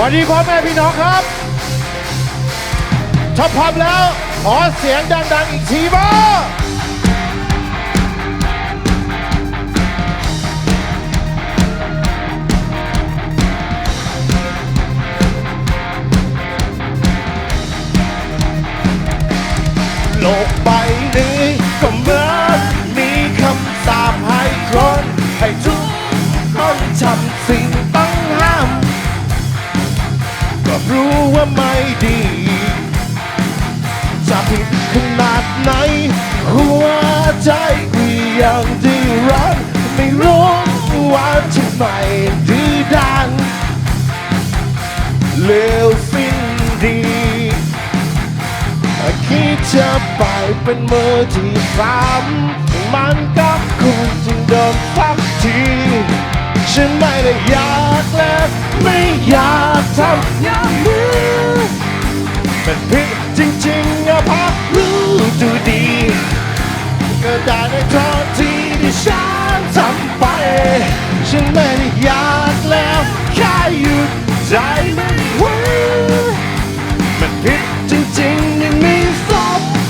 วันนี้พ่อแม่พี่น้องครับถ้าพร้อมแล้ว ขอเสียงดัง ๆ อีกทีบ้าง เป็นมือที่สามมันก็คงจึงโดนสักที ฉันไม่ได้อยากและไม่อยากทำอย่างนี้เป็นเพีย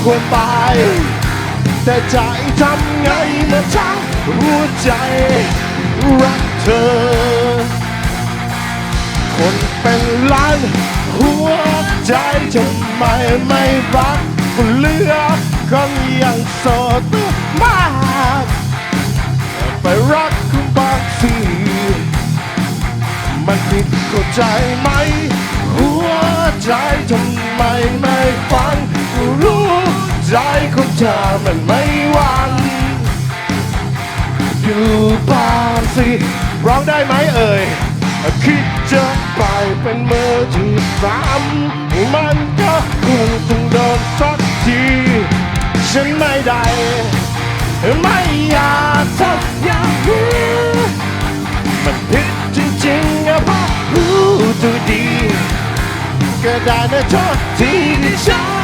ควรตาย แต่ใจทำไงเมื่อทั้งหัวใจรักเธอ คนเป็นล้านหัวใจทำไมไม่รักเลือกคนยังโสดมากไปรักคุณบางทีมันผิดเข้าใจไหม หัวใจทำไมไม่ฟังรู้ ใจของเธอมันไม่หวังดูบ้างสิร้องได้ไหมเอ่ย คิดจะไปเป็นมือที่สามมันก็คงต้องโดนสักที ฉันไม่ได้ ไม่อยากทำอย่างนี้มันผิดจริงๆอะเพราะรู้ตัวดี ก็ได้นะโทษที่ที่ฉัน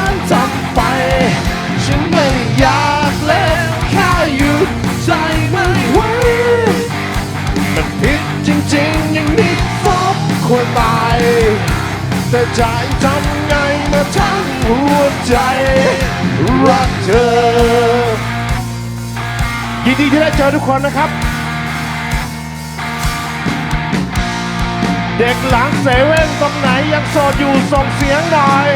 แต่ใจทำไงเมื่อทั้งหัวใจรักเธอ ยินดีที่ได้เจอทุกคนนะครับ เด็กหลังเซเว่นตรงไหนยังโสดอยู่ส่งเสียงหน่อย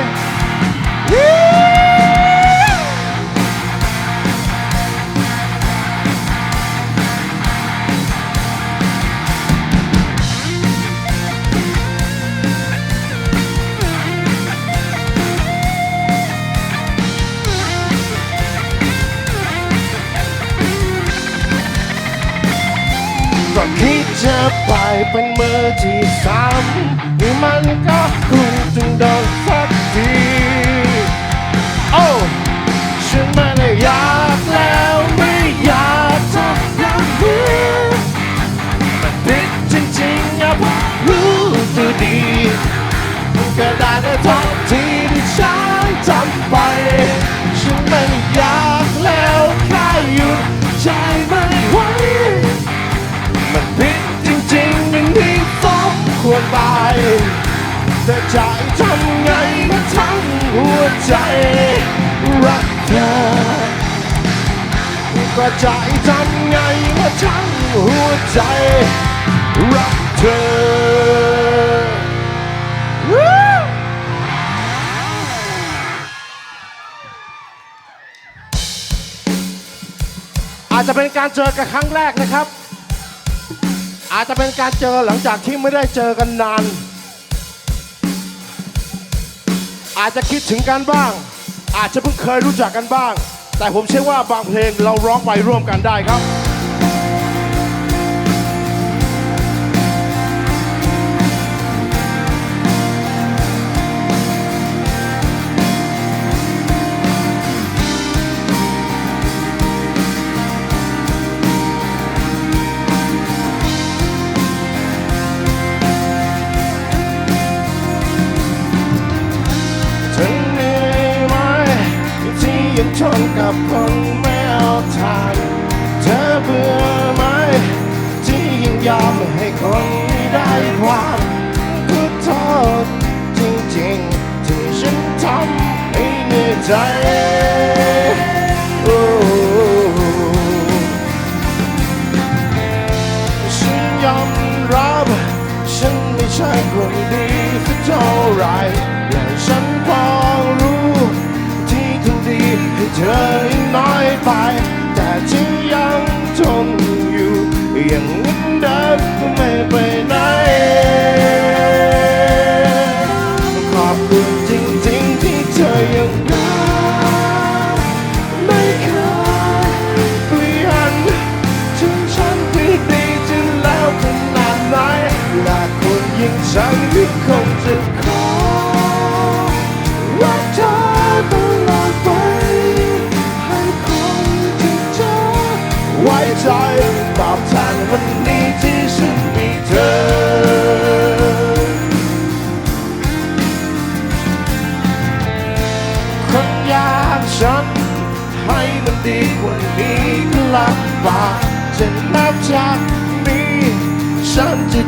เป็นมือที่สามมันก็คงจึงโดนสักที ควรตายแต่ใจทำไงมาทั้งหัวใจรักเธอก็ใจทำไงมาทั้งหัวใจรักเธออาจจะเป็นการเจอกันครั้งแรกนะครับ อาจจะเป็นการเจอหลังจากที่ไม่ได้เจอกันนาน อาจจะคิดถึงกันบ้าง อาจจะเพิ่งเคยรู้จักกันบ้าง แต่ผมเชื่อว่าบางเพลงเราร้องไปร่วมกันได้ครับ ยังชนกับคนไม่เอาทางเธอเบื่อไหม ที่ยังยอมให้คนไม่ได้ความขอโทษจริงๆ ที่ฉันทำให้เหนื่อยใจ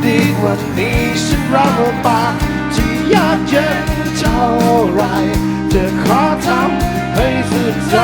ดีกว่านี้ฉันรับปากที่ยากเย็นเท่าไรจะขอทำให้สุดใจ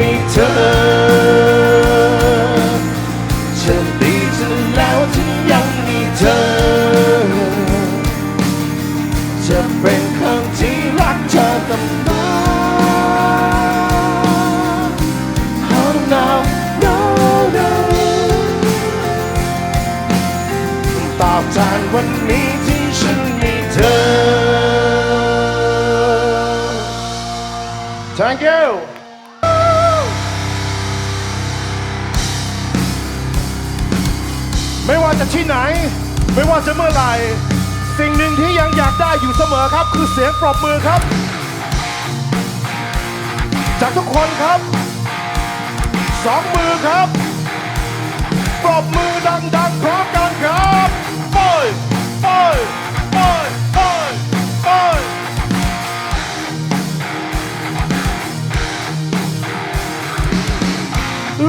มีเธอ ฉันดีจนแล้วที่ยังมีเธอ จะเป็นคนที่รักเธอตลอด Oh no no no ตอบแทนวันนี้ที่ฉันมีเธอ Thank you ไม่ว่าจะที่ไหน ไม่ว่าจะเมื่อไหร่ สิ่งหนึ่งที่ยังอยากได้อยู่เสมอครับ คือเสียงปรบมือครับ จากทุกคนครับ สองมือครับ ปรบมือดังๆพร้อมกันครับป้ยป้ยป้ยป้ยป้ย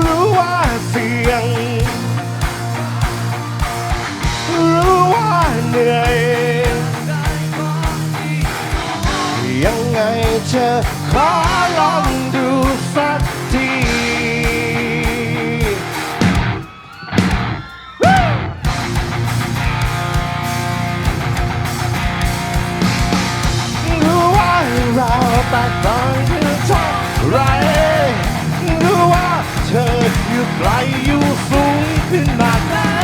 รู้ว่าเสียง รู้ว่าเหนื่อย ยังไงเธอขอลองดูสักทีรู้ว่าเราแตกต่างกันเท่าไรรู้ว่าเธออยู่ไกลอยู่สูงขึ้นมาด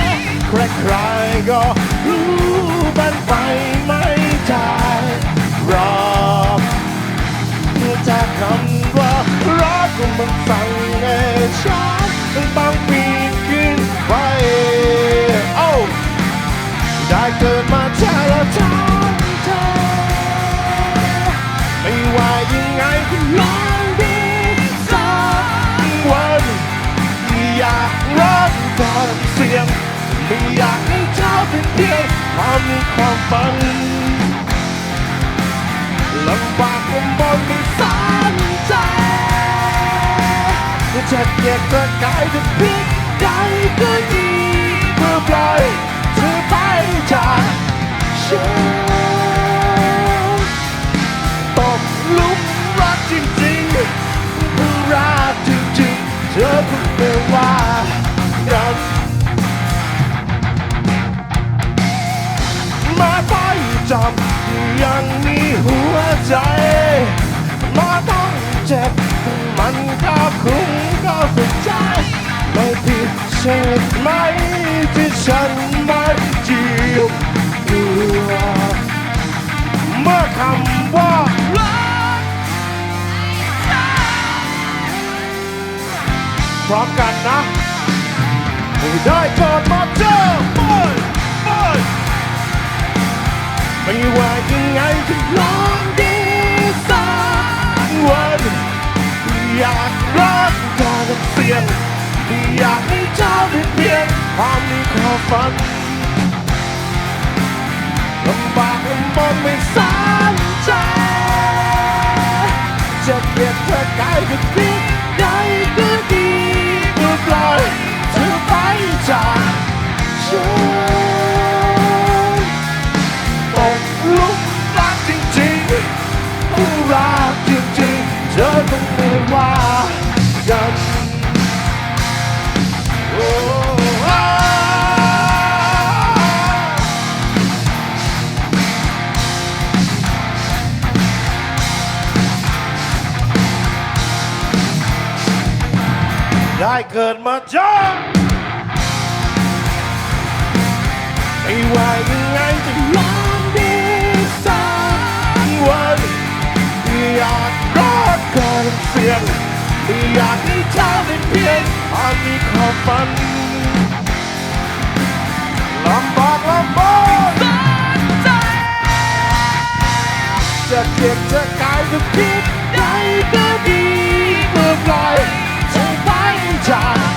ไหนใครก็รู้มันไปไม่ได้รอกจากคำว่ารักมันสั่งให้ฉันต้องปีนขึ้นไปโอ้ได้ ความมีความฝันลำบากลำบนมีสนใจจะเจ็บกระกายจะพิกใจก็ดีเพื่อปล่อยเธอไปจากฉัน ใจมาต้องเจ็บ มันก็คุ้มก็สุดใจ ไม่ผิดใช่ไหมที่ฉันไม่จีบตัวเมื่อคำว่ารักพร้อมกันนะไม่ได้เกิดมาเจอไม่ไม่ไม่ว่ายังไงจะลองดี วนอยากรักการเปลี่ยนอยากให้เจ้าได้เปลี่ยนความมีความฝันลำบากลำบนไม่สนใจจะเปลี่ยนเธอกลายเป็นเพียงใดก็ดีเมื่อปล่อยเธอไปจากฉัน ไม่ว่ากันโอ้อ่าได้เกิดมาจนไม่ว่ายังไงจะลองดีสักวันอยากรอดก่อนเสียงอยากให้เจ้าได้เพียงตอนมีความฝันลำบากลำบนใจจะเจ็บจะกายจะพิษใดก็ดีเมื่อปล่อยเธอไปจาก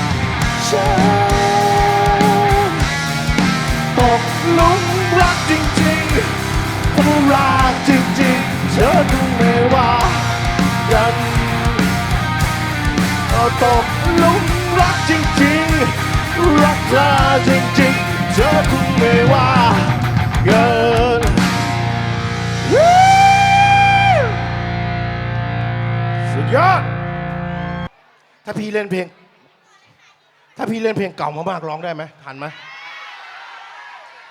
ฉันตกหลุมรักจริงๆผู้รัก จริงๆ เธอคงไม่ว่าเกันสุดยอด ถ้าพี่เล่นเพลง ถ้าพี่เล่นเพลงเก่ามากๆร้องได้ไหมทันไหม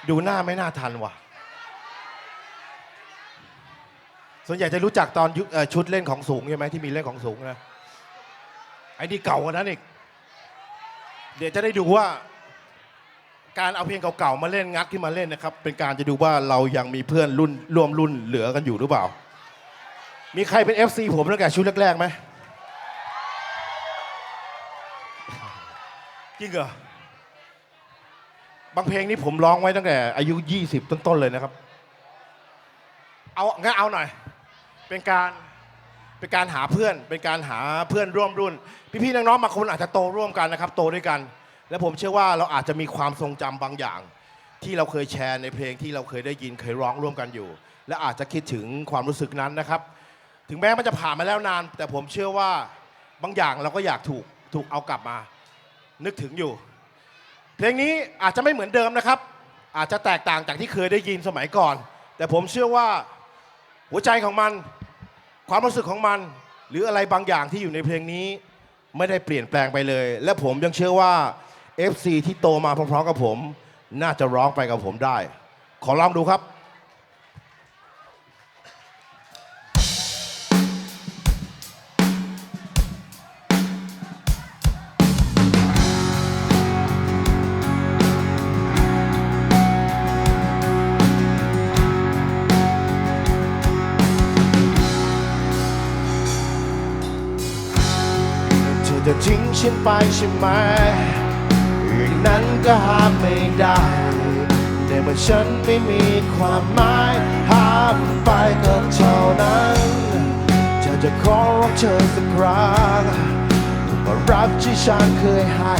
ดูหน้าไม่น่าทันว่ะ ส่วนใหญ่จะรู้จักตอนยุคเอ่อชุดเล่นของสูงใช่ไหมที่มีเล่นของสูงนะไอ้นี่เก่ากว่านั้นอีก เดี๋ยวจะได้ดูว่า การเอาเพลงเก่าๆมาเล่นงัดขึ้นมาเล่นนะครับ เป็นการจะดูว่าเรายังมีเพื่อนรุ่นร่วมรุ่นเหลือกันอยู่หรือเปล่า มีใครเป็น FC ผมตั้งแต่ชุดแรกๆไหมจริงเหรอบางเพลงนี่ผมร้องไว้ตั้งแต่ อายุ 20 ต้นๆเลยนะครับ เอางั้นเอาหน่อย เป็นการเป็นการหาเพื่อน เป็นการหาเพื่อนร่วมรุ่น พี่ๆน้องๆบางคนอาจจะโตร่วมกันนะครับ โตด้วยกัน และผมเชื่อว่าเราอาจจะมีความทรงจำบางอย่าง ที่เราเคยแชร์ในเพลงที่เราเคยได้ยินเคยร้องร่วมกันอยู่ และอาจจะคิดถึงความรู้สึกนั้นนะครับ ถึงแม้มันจะผ่านมาแล้วนาน แต่ผมเชื่อว่าบางอย่างเราก็อยากถูกถูกเอากลับมา นึกถึงอยู่ เพลงนี้อาจจะไม่เหมือนเดิมนะครับ อาจจะแตกต่างจากที่เคยได้ยินสมัยก่อน แต่ผมเชื่อว่าหัวใจของมัน ความรู้สึกของมัน หรืออะไรบางอย่างที่อยู่ในเพลงนี้ ไม่ได้เปลี่ยนแปลงไปเลย และผมยังเชื่อว่า FC ที่โตมาพร้อมๆกับผม น่าจะร้องไปกับผมได้ ขอลองดูครับจะทิ้งฉันไปใช่ไหม อย่างนั้นก็หาไม่ได้แต่เมื่อฉันไม่มีความหมายหามไปก็เท่านั้นจะจะขอร้องเธอสักครั้งว่ารักที่ฉันเคยให้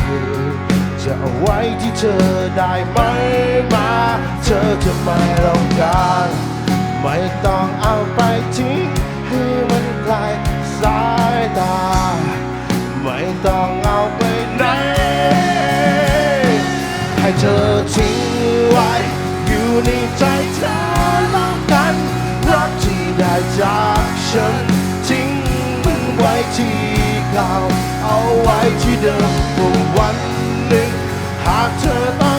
จะเอาไว้ที่เธอได้ไหมมา เธอจะไม่ต้องการ ไม่ต้องเอาไปทิ้งให้มันไกลสายตา ไม่ต้องเอาไป ให้เธอทิ้งไว้อยู่ในใจเธอแล้วกันรักที่ได้จากฉันทิ้งมันไว้ที่เก่าเอาไว้ที่เดิมวันหนึ่งหากเธอต้อง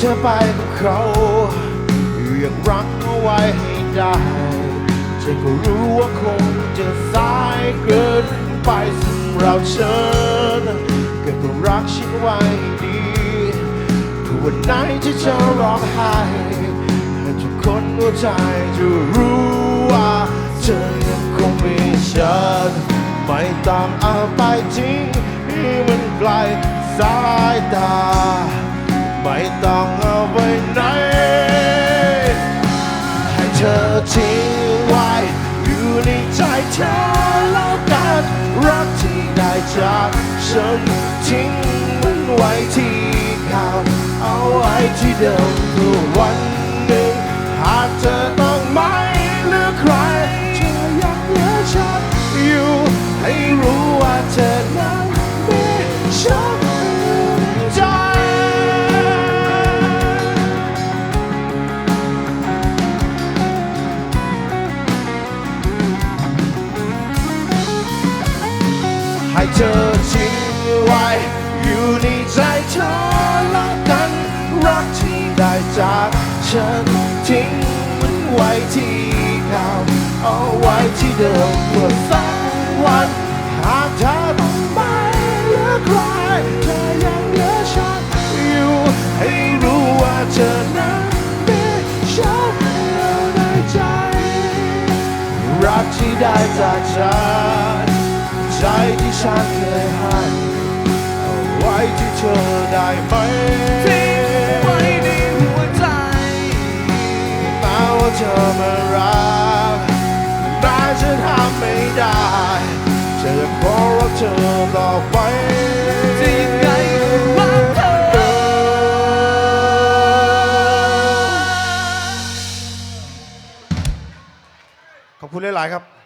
เธอไปกับเขายังรักเอาไว้ให้ได้เธอก็รู้ว่าคงจะสายเกินไปสำหรับฉันก็ต้องรักฉันไว้ดีถ้าวันไหนที่เธอร้องไห้ให้ทุกคนหัวใจจะรู้ว่าเธอยังคงมีฉันไม่ต้องเอาไปทิ้งให้มันไกลสายตา ไม่ต้องเอาไปไหน ให้เธอทิ้งไว้อยู่ในใจเธอแล้วกันรักที่ได้จากฉันทิ้งมันไว้ที่เขาเอาไว้ที่เดิมทุกวันหนึ่งหากเธอต้องไม่เหลือใครเธออยังเหลือฉันอยู่ให้รู้ว่าเธอ ว้ที่เมื่อสักวันหากเธอต้องไม่เหลือใครเธอยังเหลือฉันอยู่ให้รู้ว่าเธอนั้นมีฉันอยู่ในใจ รักที่ได้จากฉันใจที่ฉันเคยให้เอาไว้ที่เธอได้ไหมทิ้งไว้ในหัวใจแม้ว่าเธอมารักแม้ฉันทำ ไม่ได้ฉันจะขอรักเธอต่อไปจะยังไงก็รักเธอขอบคุณหลาย ๆ ครับ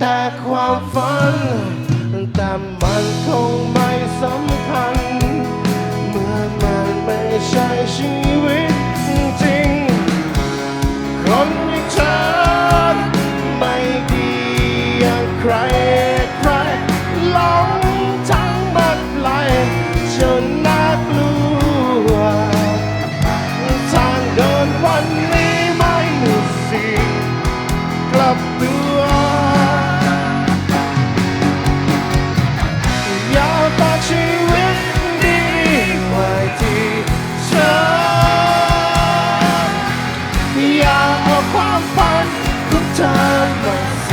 แต่ความฝัน แต่มันคงไม่ ความฝันของเธอมา